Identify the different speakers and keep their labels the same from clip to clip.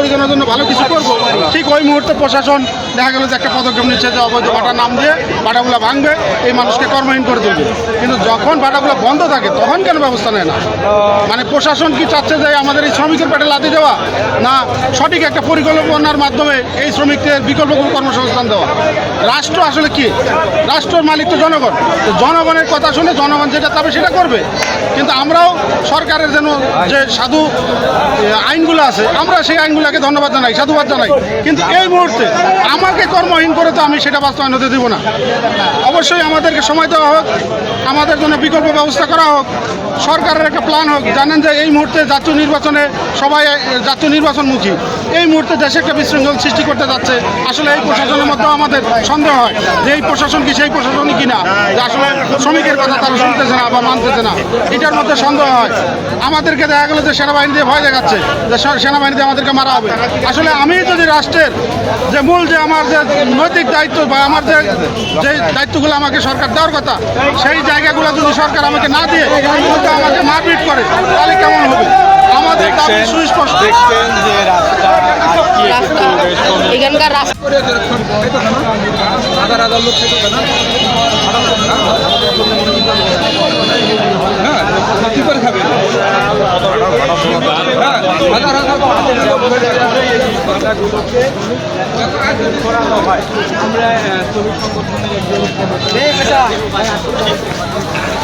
Speaker 1: নাগরিকদের জন্য ভালো কিছু করব। ঠিক ওই মুহূর্তে প্রশাসন দেখা গেল যে একটা পদক্ষেপ নিচ্ছে যে অবৈধ ভাটা নাম দিয়ে ভাটাগুলো ভাঙবে, এই মানুষকে কর্মহীন করে তুলবে। কিন্তু যখন ভাটাগুলো বন্ধ থাকে, তখন কেন ব্যবস্থা নেয় না? মানে প্রশাসন কি চাচ্ছে যে আমাদের এই শ্রমিকের পেটে লাদি দেওয়া, না সঠিক একটা পরিকল্পনার মাধ্যমে এই শ্রমিকদের বিকল্প কর্মসংস্থান দেওয়া? রাষ্ট্র আসলে কি? রাষ্ট্রের মালিক তো জনগণ। তো জনগণের কথা শুনে জনগণ যেটা চাবে সেটা করবে। কিন্তু আমরাও সরকারের যেন যে সাধু আইনগুলো আছে, আমরা সেই আইনগুলোকে ধন্যবাদ জানাই, সাধুবাদ জানাই। কিন্তু এই মুহূর্তে আমাকে কর্মহীন করে তো আমি সেটা বাস্তবায়ন হতে দেবো না। অবশ্যই আমাদেরকে সময় দেওয়া হোক, আমাদের জন্য বিকল্প ব্যবস্থা করা হোক, সরকারের একটা প্ল্যান হোক। জানেন যে এই মুহূর্তে জাতীয় নির্বাচনে সবাই, জাতীয় নির্বাচনমুখী। এই মুহূর্তে দেশে একটা বিশৃঙ্খল সৃষ্টি করতে যাচ্ছে। আসলে এই প্রশাসনের মধ্যেও আমাদের সন্দেহ হয় যে এই প্রশাসন কি, সেই প্রশাসনই কিনা যে আসলে শ্রমিকের কথা তারা শুনতেছে না বা মানতেছে না। এটার মধ্যে সন্দেহ হয়। আমাদেরকে দেখা গেলো যে সেনাবাহিনী দিয়ে ভয় দেখাচ্ছে, যে সে- সেনাবাহিনী দিয়ে আমাদেরকে মারা হবে। আসলে আমি যদি রাষ্ট্রের যে মূল যে আমার যে নৈতিক দায়িত্ব বা আমার যে যে দায়িত্বগুলো আমাকে সরকার দেওয়ার কথা সেই জায়গাগুলো যদি সরকার আমাকে না দিয়ে আমাকে মারপিট করে তাহলে কেমন হবে? আমাদের দাবি সুস্পষ্ট
Speaker 2: দেখছেন যে রাস্তা আজকে
Speaker 3: রাস্তা এখানকার রাস্তা
Speaker 2: হাজার হাজার লোক থেকে কি করে খাবে হাজার হাজার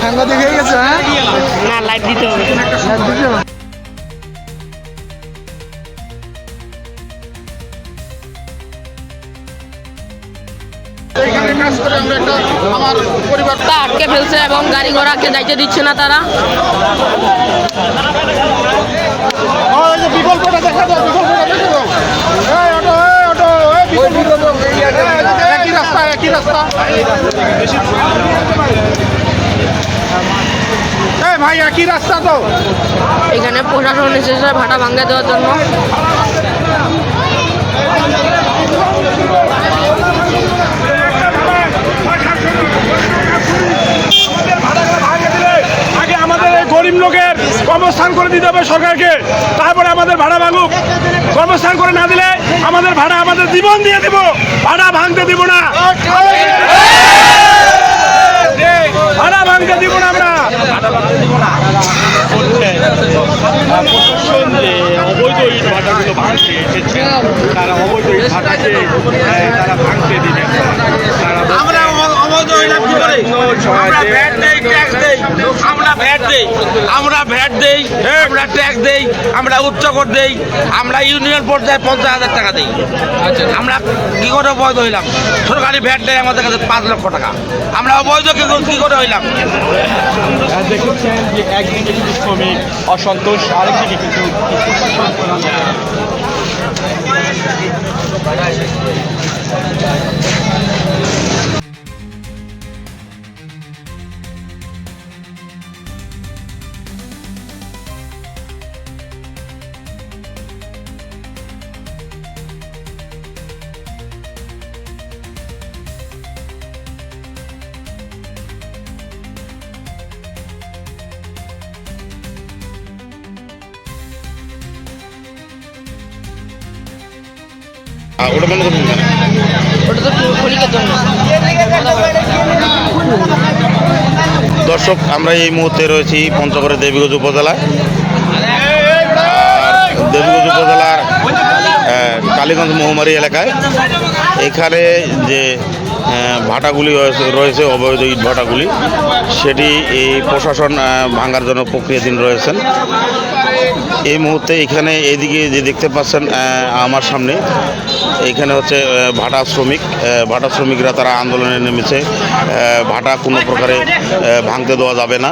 Speaker 4: সাংবাদিক হয়ে গেছে হ্যাঁ?
Speaker 3: না লাইট দিতে হবে।
Speaker 1: এইখানে কাজ করে আমরা একটা আমার পরিবার
Speaker 3: আটকে ফেলছে এবং গাড়ি ঘোড়াকে যাইতে দিচ্ছে না তারা।
Speaker 1: ওই বিকল্পটা দেখা দাও বিকল্পটা দেখে দাও এই অটো এই অটো এই বিকল্পটা একই রাস্তা একই রাস্তা। ভাই একই রাস্তা তো।
Speaker 3: এখানে প্রশাসন এসেছে ভাটা ভাঙ্গা দেওয়ার জন্য
Speaker 5: আগে আমাদের এই গরিব লোকের কর্মস্থান করে দিতে হবে সরকারকে। তারপরে আমাদের ভাড়া ভাঙুক। কর্মস্থান করে না দিলে আমাদের ভাড়া আমাদের জীবন দিয়ে দিব। ভাড়া ভাঙতে দিব না। ভাড়া ভাঙতে দিব না আমরা।
Speaker 6: প্রশাসন যে অবৈধ ইট ভাটাগুলো ভাঙতে এসেছে তারা অবৈধ ইট ভাটাকে তারা ভাঙতে দিবেন না। তারা
Speaker 7: আমরা অবৈধ কি করে আমরা ভ্যাট দেই আমরা ভ্যাট দেই আমরা ট্যাক্স দেই আমরা উচ্চ কর দেই আমরা ইউনিয়ন পর্যায়ে পঞ্চাশ হাজার টাকা দেই। আমরা কি করে অবৈধ হইলাম? সরকারি ভ্যাট দেয় আমাদের কাছে পাঁচ লক্ষ টাকা। আমরা অবৈধ কি করে- কি করে হইলাম?
Speaker 6: আহ, দেখেছেন যে একদিকে কিন্তু শ্রমিক অসন্তোষ আরেকদিকে কিন্তু
Speaker 3: ওটা তো ক্ষণিকের জন্য।
Speaker 8: দর্শক আমরা এই মুহূর্তে রয়েছি পঞ্চগড়ের দেবীগঞ্জ উপজেলায়। আর দেবীগঞ্জ উপজেলার কালীগঞ্জ মহুমারি এলাকায়। এখানে যে ভাটাগুলি রয়েছে- অবৈধ ইট ভাটাগুলি সেটি এই প্রশাসন ভাঙার জন্য প্রক্রিয়াধীন রয়েছেন। এই মুহূর্তে এখানে এদিকে যে দেখতে পাচ্ছেন আমার সামনে এখানে হচ্ছে ভাটা শ্রমিক ভাটা শ্রমিকরা তারা আন্দোলনে নেমেছে। ভাটা কোনো প্রকারে ভাঙতে দেওয়া যাবে না।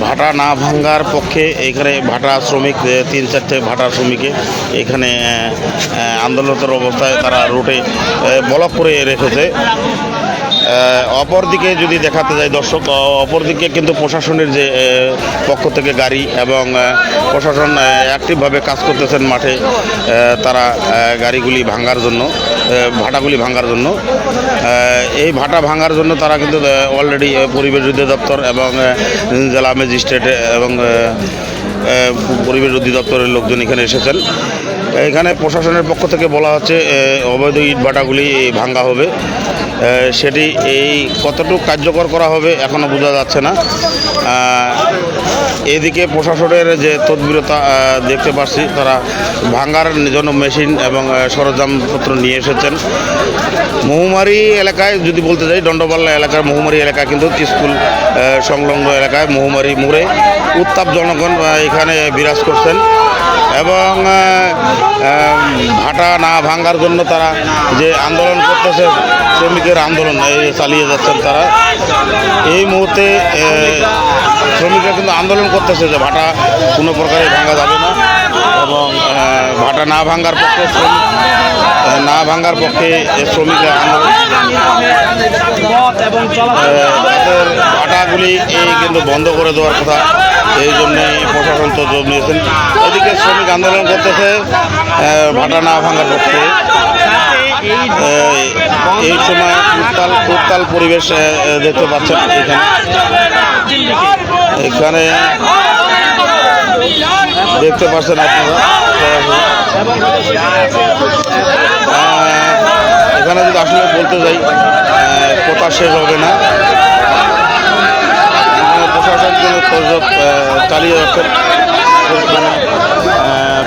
Speaker 8: ভাটা না ভাঙ্গার পক্ষে এখানে ভাটা শ্রমিক তিন চারটে ভাটা শ্রমিকে এখানে আন্দোলনরত অবস্থায় তারা আহ, ব্লক করে রেখেছে। অপরদিকে যদি দেখাতে যাই দর্শক অপরদিকে কিন্তু প্রশাসনের যে পক্ষ থেকে গাড়ি এবং প্রশাসন অ্যাক্টিভভাবে কাজ করতেছেন মাঠে তারা গাড়িগুলি ভাঙার জন্য ভাটাগুলি ভাঙার জন্য। এই ভাটা ভাঙার জন্য তারা কিন্তু অলরেডি পরিবেশ অধিদপ্তর এবং জেলা ম্যাজিস্ট্রেট এবং পরিবেশ অধিদপ্তরের লোকজন এখানে এসেছেন। এখানে প্রশাসনের পক্ষ থেকে বলা হচ্ছে অবৈধ ইট ভাটাগুলি ভাঙ্গা হবে। সেটি এই কতটুকু কার্যকর করা হবে এখনও বোঝা যাচ্ছে না। এদিকে প্রশাসনের যে তদবিরতা দেখতে পাচ্ছি তারা ভাঙ্গার জন্য মেশিন এবং সরঞ্জামপত্র নিয়ে এসেছেন। মহুমারি এলাকায় যদি বলতে যাই দণ্ডপাল্লা এলাকার মহুমারি এলাকা কিন্তু স্কুল সংলগ্ন এলাকায় মহুমারি মোড়ে উত্তাপ জনগণ এখানে বিরাজ করছেন। এবং ভাটা না ভাঙ্গার জন্য তারা যে আন্দোলন করতেছে, শ্রমিকের আন্দোলন চালিয়ে যাচ্ছেন তারা। এই মুহূর্তে শ্রমিকরা কিন্তু আন্দোলন করতেছে যে ভাটা কোনো প্রকারে ভাঙা যাবে না এবং ভাটা না ভাঙ্গার পক্ষে শ্রমিক না ভাঙ্গার পক্ষে শ্রমিকরা আন্দোলন তাদের ভাটাগুলি এই কিন্তু বন্ধ করে দেওয়ার কথা, এই জন্যে প্রশাসন তো যোগ নিয়েছেন। এদিকে শ্রমিক আন্দোলন করতেছে ভাটা না ভাঙার পক্ষে। এই সময় উত্তাল উত্তাল পরিবেশ দেখতে পাচ্ছেন এখানে। এখানে দেখতে পাচ্ছেন আপনারা। এখানে যদি আসলে বলতে যাই কথা শেষ হবে না। প্রশাসন তোড়জোড়, চালিয়ে যাচ্ছেন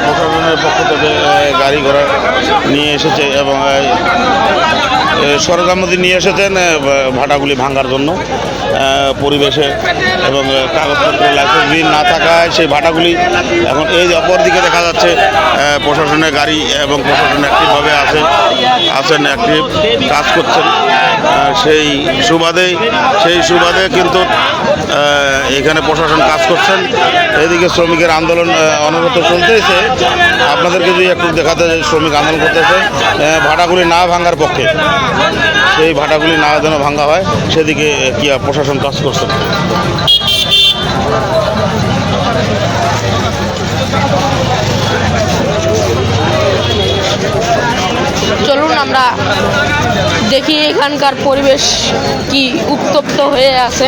Speaker 8: প্রশাসনের পক্ষ থেকে গাড়ি ঘোড়া নিয়ে এসেছে এবং সরকার মধ্যে নিয়ে এসেছেন ভাটাগুলি ভাঙার জন্য। পরিবেশে এবং কাগজপত্র লাইসেন্স বিল না থাকায় সেই ভাটাগুলি এখন এই যে অপর দিকে দেখা যাচ্ছে প্রশাসনের গাড়ি এবং প্রশাসন অ্যাক্টিভভাবে আছে, আছেন, অ্যাক্টিভ কাজ করছেন। সেই সুবাদে সেই সুবাদে কিন্তু এখানে প্রশাসন কাজ করছেন। এদিকে শ্রমিকের আন্দোলন অনবরত চলতেছে। আপনাদেরকে যদি একটু দেখাতে শ্রমিক আন্দোলন করতেছে ভাটাগুলি না ভাঙার পক্ষে। সেই ভাটাগুলি না যেন ভাঙা হয়, সেদিকে কি প্রশাসন কাজ করছে?
Speaker 3: চলুন আমরা দেখি এখানকার পরিবেশ কি উত্তপ্ত হয়ে আছে।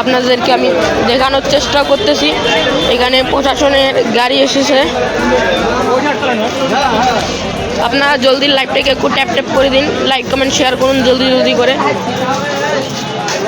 Speaker 3: আপনাদেরকে আমি দেখানোর চেষ্টা করতেছি। এখানে প্রশাসনের গাড়ি এসেছে। আপনারা জলদি লাইভটাকে একটু ট্যাপ ট্যাপ করে দিন। লাইক কমেন্ট শেয়ার করুন জলদি জলদি করে।